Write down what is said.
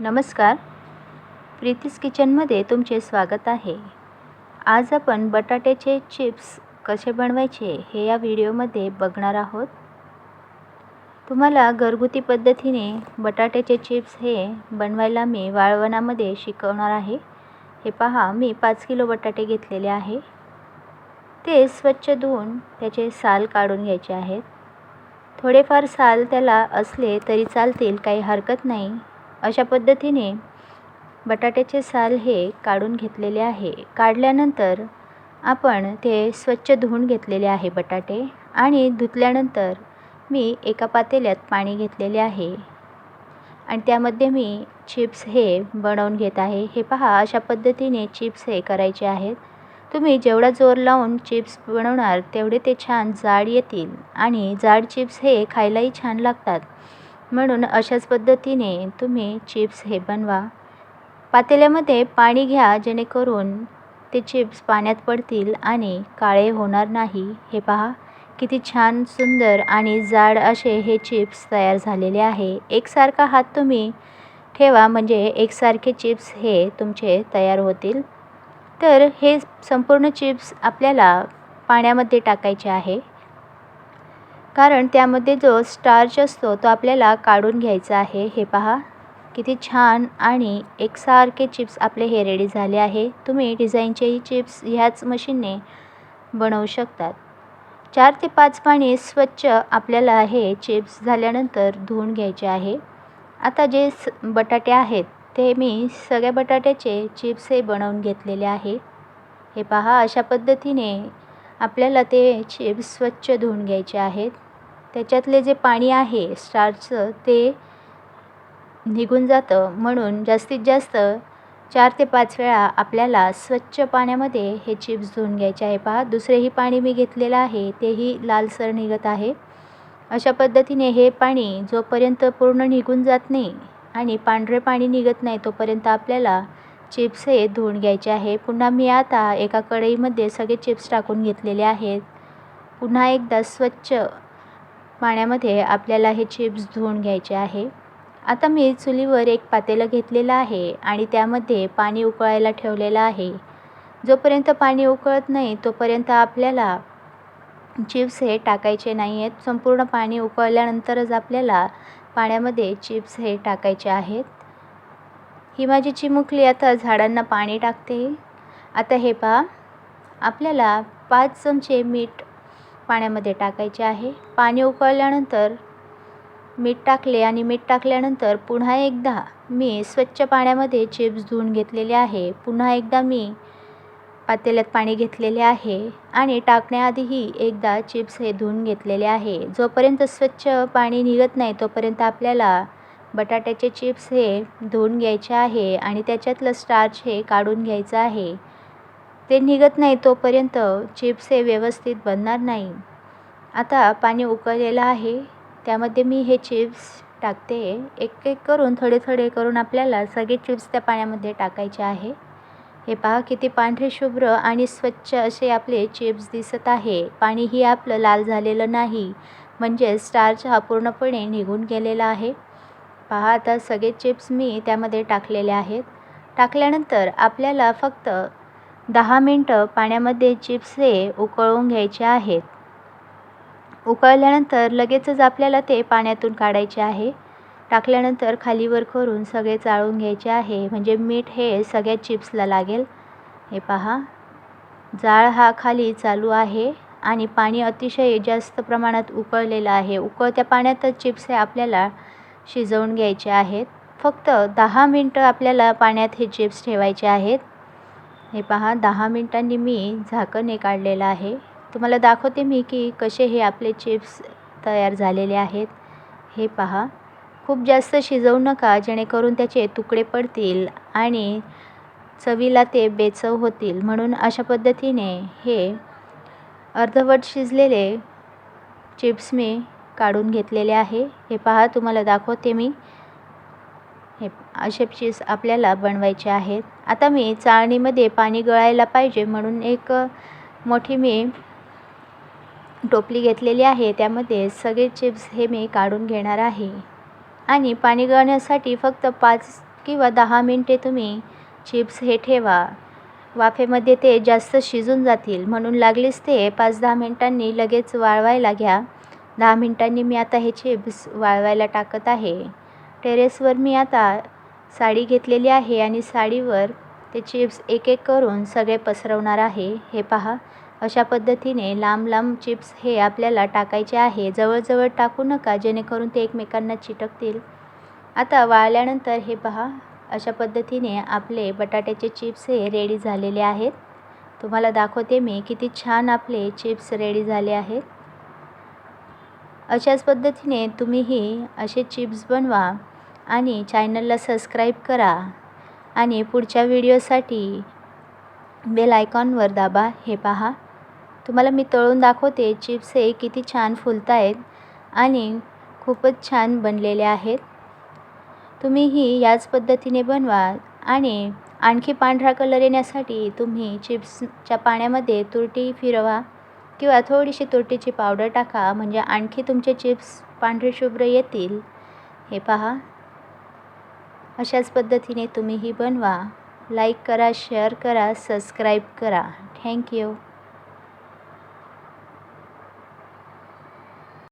नमस्कार. प्रीतीस किचनमध्ये तुमचे स्वागत आहे. आज आपण बटाट्याचे चिप्स कसे बनवायचे हे या व्हिडिओमध्ये बघणार आहोत. तुम्हाला घरगुती पद्धतीने बटाट्याचे चिप्स हे बनवायला मी वाळवणामध्ये शिकवणार आहे. हे पहा मी पाच किलो बटाटे घेतलेले आहे. ते स्वच्छ धुवून त्याचे साल काढून घ्यायचे आहेत. थोडेफार साल त्याला असले तरी चालतील काही हरकत नाही. अशा पद्धतीने बटाट्याचे साल हे काढून घेतलेले आहे. काढल्यानंतर आपण ते स्वच्छ धुवून घेतलेले आहे बटाटे आणि धुतल्यानंतर मी एका पातेल्यात पाणी घेतलेले आहे. आणि त्यामध्ये मी चिप्स हे बनवून घेत आहे. हे पहा अशा पद्धतीने चिप्स हे करायचे आहेत. तुम्ही जेवढा जोर लावून चिप्स बनवणार तेवढे ते छान जाड येतील आणि जाड चिप्स हे खायलाही छान लागतात. म्हणून अशाच पद्धतीने तुम्ही चिप्स हे बनवा. पातेल्यामध्ये पाणी घ्या जेणेकरून ते चिप्स पाण्यात पडतील आणि काळे होणार नाही. हे पहा किती छान सुंदर आणि जाड असे हे चिप्स तयार झालेले आहे. एकसारखा हात तुम्ही ठेवा म्हणजे एकसारखे चिप्स हे तुमचे तयार होतील. तर हे संपूर्ण चिप्स आपल्याला पाण्यामध्ये टाकायचे आहे. कारण त्यामध्ये जो स्टार्च असतो तो आपल्याला काढून घ्यायचा आहे. हे पहा. किती छान आणि एकसारखे चिप्स आपले हे रेडी झाले आहे. तुम्ही डिझाईनचेही चिप्स ह्याच मशीनने बनवू शकतात. चार ते पाच पाणी स्वच्छ आपल्याला हे चिप्स झाल्यानंतर धुवून घ्यायचे आहे. आता जे स बटाटे आहेत ते मी सगळ्या बटाट्याचे चिप्स हे बनवून घेतलेले आहे. हे पहा अशा पद्धतीने आपल्याला ते चिप्स स्वच्छ धुवून घ्यायचे आहेत. त्याच्यातले जे पाणी आहे स्टार्चचं ते निघून जातं. म्हणून जास्तीत जास्त चार ते पाच वेळा आपल्याला स्वच्छ पाण्यामध्ये हे चिप्स धुवून घ्यायचे आहे. पहा दुसरेही पाणी मी घेतलेलं आहे तेही लालसर निघत आहे. अशा पद्धतीने हे पाणी जोपर्यंत पूर्ण निघून जात नाही आणि पांढरे पाणी निघत नाही तोपर्यंत आपल्याला चिप्स हे धुवून घ्यायचे आहे. पुन्हा मी आता एका कढईमध्ये सगळे चिप्स टाकून घेतलेले आहेत. पुन्हा एकदा स्वच्छ पाण्यामध्ये आपल्याला हे चिप्स धुवून घ्यायचे आहे. आता मी चुलीवर एक पातेलं घेतलेलं आहे आणि त्यामध्ये पाणी उकळायला ठेवलेलं आहे. जोपर्यंत पाणी उकळत नाही तोपर्यंत आपल्याला चिप्स हे टाकायचे नाही आहेत संपूर्ण पाणी उकळल्यानंतरच आपल्याला पाण्यामध्ये चिप्स हे टाकायचे आहेत. ही माझी चिमुकली आता झाडांना पाणी टाकते. आता हे पहा. आपल्याला पाच चमचे मीठ पाण्यामध्ये टाकायचे आहे. पाणी उकळल्यानंतर मीठ टाकले आणि मीठ टाकल्यानंतर पुन्हा एकदा मी स्वच्छ पाण्यामध्ये चिप्स धुवून घेतलेले आहे. पुन्हा एकदा मी पातेल्यात पाणी घेतलेले आहे आणि टाकण्याआधीही एकदा चिप्स हे धुवून घेतलेले आहे. जोपर्यंत स्वच्छ पाणी निघत नाही तोपर्यंत आपल्याला बटाट्याचे चिप्स हे धुवून घ्यायचे आहे आणि त्याच्यातलं स्टार्च हे काढून घ्यायचं आहे. ते निघत नाही तोपर्यंत चिप्स हे व्यवस्थित बनणार नाही. आता पाणी उकळलेलं आहे. त्यामध्ये मी हे चिप्स टाकते. एक एक करून थोडे थोडे करून आपल्याला सगळे चिप्स त्या पाण्यामध्ये टाकायचे आहे. हे पहा किती पांढरे शुभ्र आणि स्वच्छ असे आपले चिप्स दिसत आहे. पाणीही आपलं लाल झालेलं नाही. म्हणजे स्टार्च हा पूर्णपणे निघून गेलेला आहे. पहा आता सगळे चिप्स मी त्यामध्ये टाकलेले आहेत. टाकल्यानंतर आपल्याला फक्त दहा मिनटं पाण्यामध्ये चिप्स हे उकळून घ्यायचे आहेत. उकळल्यानंतर लगेचच आपल्याला ते पाण्यातून काढायचे आहे. टाकल्यानंतर खालीवर करून सगळे चाळून घ्यायचे आहे. म्हणजे मीठ हे सगळ्या चिप्सला लागेल. हे पहा. जाळ हा खाली चालू आहे आणि पाणी अतिशय जास्त प्रमाणात उकळलेलं आहे. उकळत्या पाण्यातच चिप्स हे आपल्याला शिजवून घ्यायचे आहेत. फक्त दहा मिनटं आपल्याला पाण्यात हे चिप्स ठेवायचे आहेत. हे पहा दहा मिनटांनी मी झाकण हे काढलेलं आहे. तुम्हाला दाखवते मी की कसे हे आपले चिप्स तयार झालेले आहेत. हे पहा खूप जास्त शिजवू नका जेणेकरून त्याचे तुकडे पडतील आणि चवीला ते बेचव होतील. म्हणून अशा पद्धतीने हे अर्धवट शिजलेले चिप्स मी काढून घेतलेले आहे. हे पहा तुम्हाला दाखवते मी. हे असे चिप्स आपल्याला बनवायचे आहेत. आता मी चाळणीमध्ये पाणी गळायला पाहिजे म्हणून एक मोठी मी टोपली घेतलेली आहे. त्यामध्ये सगळे चिप्स हे मी काढून घेणार आहे. आणि पाणी गळण्यासाठी फक्त पाच किंवा दहा मिनटे तुम्ही चिप्स हे ठेवा. वाफेमध्ये ते जास्त शिजून जातील. म्हणून लागलीच ते पाच दहा मिनटांनी लगेच वाळवायला घ्या. दहा मिनटांनी मी आता हे चिप्स वाळवायला टाकत आहे. टेरेसवर मी आता साडी घेतलेली आहे आणि साडीवर ते चिप्स एक एक करून सगळे पसरवणार आहे. हे पहा अशा पद्धतीने लांब लांब चिप्स हे आपल्याला टाकायचे आहे. जवळजवळ टाकू नका जेणेकरून ते एकमेकांना चिटकतील. आता वाळल्यानंतर हे पहा अशा पद्धतीने आपले बटाट्याचे चिप्स हे रेडी झालेले आहेत. तुम्हाला दाखवते मी किती छान आपले चिप्स रेडी झाले आहेत. अशाच पद्धतीने तुम्हीही असे चिप्स बनवा आणि चॅनलला सबस्क्राईब करा आणि पुढच्या व्हिडिओसाठी बेल आयकॉनवर दाबा हे पहा. तुम्हाला मी तळून दाखवते चिप्स हे किती छान फुलत आहेत आणि खूपच छान बनलेले आहेत. तुम्हीही याच पद्धतीने बनवा आणि आणखी पांढरा कलर येण्यासाठी तुम्ही चिप्सच्या पाण्यामध्ये तुरटी फिरवा. किंवा थोडीशी तुरटीची पावडर टाका म्हणजे आणखी तुमचे चिप्स पांढरे शुभ्र येतील. हे पहा. अशाच पद्धतीने तुम्ही ही बनवा. लाईक करा शेअर करा सबस्क्राईब करा. थँक्यू